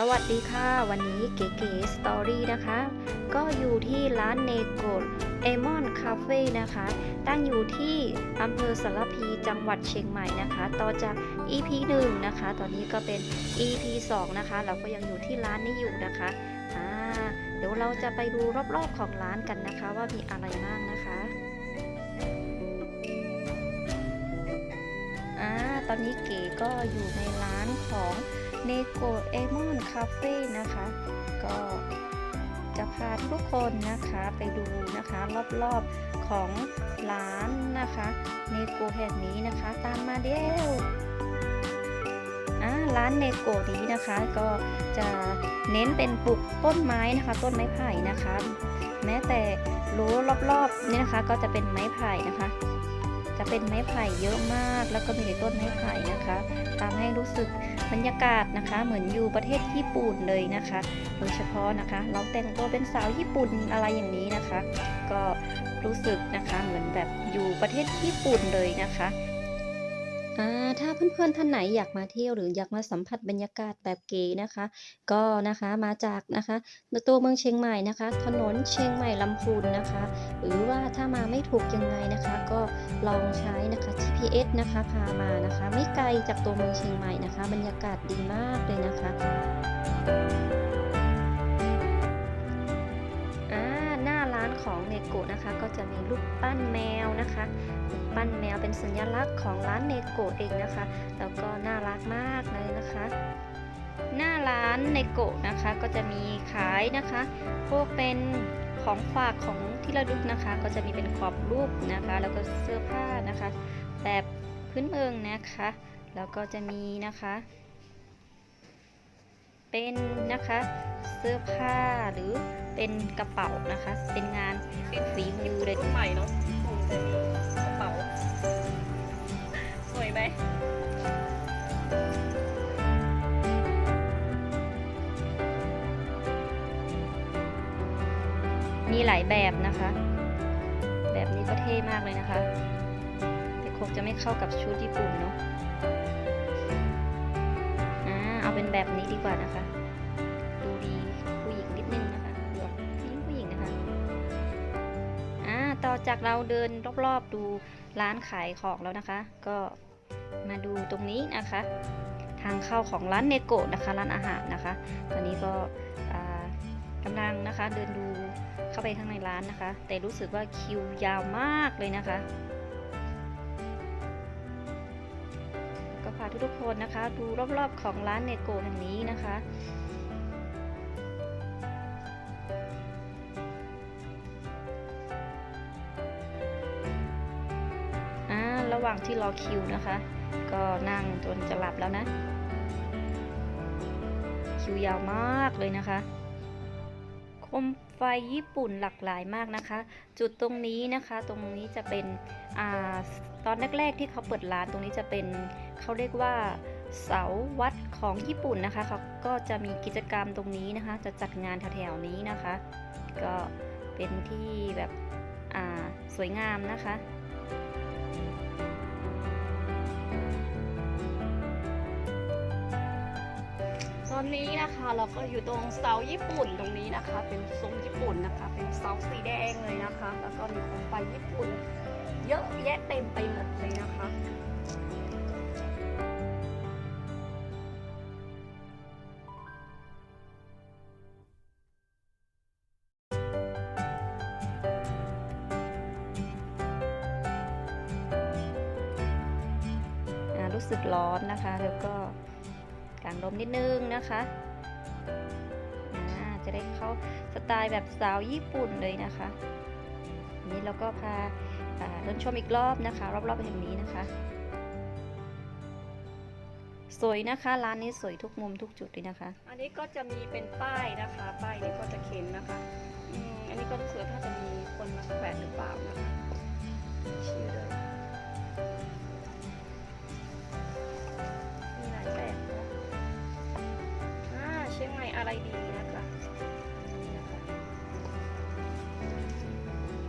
สวัสดีค่ะ วันนี้เก๋ๆสตอรี่นะคะ ก็อยู่ที่ร้านเนโกดเอมอนคาเฟ่นะคะ ตั้งอยู่ที่อำเภอสารพีจังหวัดเชียงใหม่นะคะ ต่อจาก EP 1 นะคะ ตอนนี้ก็เป็น EP 2 นะคะ เราก็ยังอยู่ที่ร้านนี้อยู่นะคะอ่าเดี๋ยวเราจะไปดูรอบๆของร้านกันนะคะ ว่ามีอะไรบ้างนะคะอ่าตอนนี้เก๋ก็อยู่ในร้านของ เนโกเอมอนคาเฟ่นะคะ ก็จะพาทุกคนนะคะไปดูนะคะรอบๆของร้านนะคะเนโกแห่งนี้นะคะตามมาเดียวอ่าร้านเนโกนี้นะคะก็จะเน้นเป็นปลูกต้นไม้นะคะ ต้นไม้ไผ่นะคะ แม้แต่รั้รอบๆนี่นะคะก็จะเป็นไม้ไผ่นะคะ จะเป็นไม้ไผ่เยอะมาก แล้วก็มีแต่ต้นไม้ไผ่นะคะทำให้รู้สึก บรรยากาศนะคะ เหมือนอยู่ประเทศญี่ปุ่นเลยนะคะ โดยเฉพาะนะคะ เราแต่งตัวเป็นสาวญี่ปุ่นอะไรอย่างนี้นะคะ ก็รู้สึกนะคะเหมือนแบบอยู่ประเทศญี่ปุ่นเลยนะคะ ถ้าเพื่อนๆท่านไหนอยากมาเที่ยวหรืออยากมาสัมผัสบรรยากาศแบบเก๋นะคะ ก็นะคะมาจากนะคะตัวเมืองเชียงใหม่นะคะ ถนนเชียงใหม่ลำพูนนะคะ หรือว่าถ้ามาไม่ถูกยังไงนะคะ ก็ลองใช้นะคะ GPS นะคะพามานะคะ ไม่ไกลจากตัวเมืองเชียงใหม่นะคะ บรรยากาศดีมากเลยนะคะ ของเนโกะนะคะก็จะมีรูปปั้นแมวนะคะรูปปั้นแมวเป็นสัญลักษณ์ของร้านเนโกะเองนะคะ แล้วก็น่ารักมากเลยนะคะ หน้าร้านเนโกะนะคะก็จะมีขายนะคะพวกเป็นของฝากของที่ระลึกนะคะ ก็จะมีเป็นกรอบรูปนะคะ แล้วก็เสื้อผ้านะคะ แบบพื้นเมืองนะคะ แล้วก็จะมีนะคะเป็นนะคะเสื้อผ้าหรือ เป็นกระเป๋านะคะ เป็นงานฝีมือเลยรุ่นใหม่เนาะคงจะมีกระเป๋า สวยไหมมีหลายแบบนะคะ แบบนี้ก็เท่มากเลยนะคะ แต่คงจะไม่เข้ากับชุดญี่ปุ่นเนาะ อ่า เอาเป็นแบบนี้ดีกว่านะคะ ต่อจากเราเดินรอบๆดูร้านขายของแล้วนะคะ ก็มาดูตรงนี้นะคะ ทางเข้าของร้านเนโกะนะคะ ร้านอาหารนะคะ ตอนนี้ก็อ่ากำลังนะคะเดินดูเข้าไปข้างในร้านนะคะ แต่รู้สึกว่าคิวยาวมากเลยนะคะ ก็พาทุกๆคนนะคะ ดูรอบๆของร้านเนโกะแห่งนี้นะคะ ว่างที่รอคิวนะคะ ก็นั่งจนจะหลับแล้วนะ คิวยาวมากเลยนะคะโคมไฟญี่ปุ่นหลากหลายมากนะคะ จุดตรงนี้นะคะตรงนี้จะเป็นอตอนแรกๆที่เขาเปิดร้านตรงนี้จะเป็นเขาเรียกว่าเสาวัดของญี่ปุ่นนะคะเขาก็จะมีกิจกรรมตรงนี้นะคะ จะจัดงานแถวๆนี้นะคะ ก็เป็นที่แบบสวยงามนะคะ อนนี้นะคะเราก็อยู่ตรงเสาญี่ปุ่นตรงนี้นะคะ เป็นซุ้มญี่ปุ่นนะคะ เป็นเสาสีแดงเลยนะคะ แล้วก็มีโคมไฟญี่ปุ่น เยอะแยะเต็มไปหมดเลยนะคะรู้สึกร้อนนะคะแล้วก็ กางลมนิดนึงนะคะจะได้เข้าสไตล์แบบสาวญี่ปุ่นเลยนะคะนี้เราก็พาเดินชมอีกรอบนะคะ รอบๆแห่งนี้นะคะ สวยนะคะร้านนี้สวยทุกมุมทุกจุดเลยนะคะ อันนี้ก็จะมีเป็นป้ายนะคะ ป้ายนี้ก็จะเอะไรดีนะคะ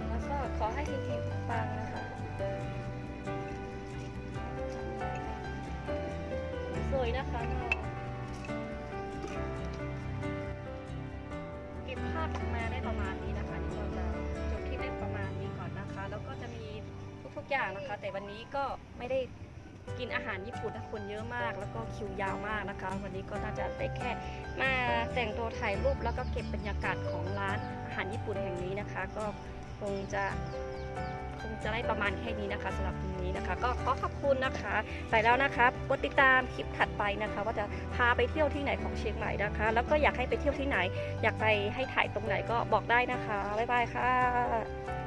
แล้วก็ขอให้ทีมฟังนะคะ สวยนะคะเนาเก็บภาพมาได้ประมาณนี้นะคะนี่เราจะจบที่ได้ประมาณนี้ก่อนนะคะ แล้วก็จะมีทุกๆอย่างนะคะ แต่วันนี้ก็ไม่ได้ กินอาหารญี่ปุ่นคนเยอะมาก แล้วก็คิวยาวมากนะคะ วันนี้ก็น่าจะได้แค่มาแต่งตัวถ่ายรูปแล้วก็เก็บบรรยากาศของร้านอาหารญี่ปุ่นแห่งนี้นะคะ ก็คงจะคงจะได้ประมาณแค่นี้นะคะสำหรับวันนี้นะคะ ก็ขอขอบคุณนะคะไปแล้วนะคะกดติดตามคลิปถัดไปนะคะ ว่าจะพาไปเที่ยวที่ไหนของเชียงใหม่นะคะ แล้วก็อยากให้ไปเที่ยวที่ไหน อยากไปให้ถ่ายตรงไหนก็บอกได้นะคะบ๊ายบายค่ะ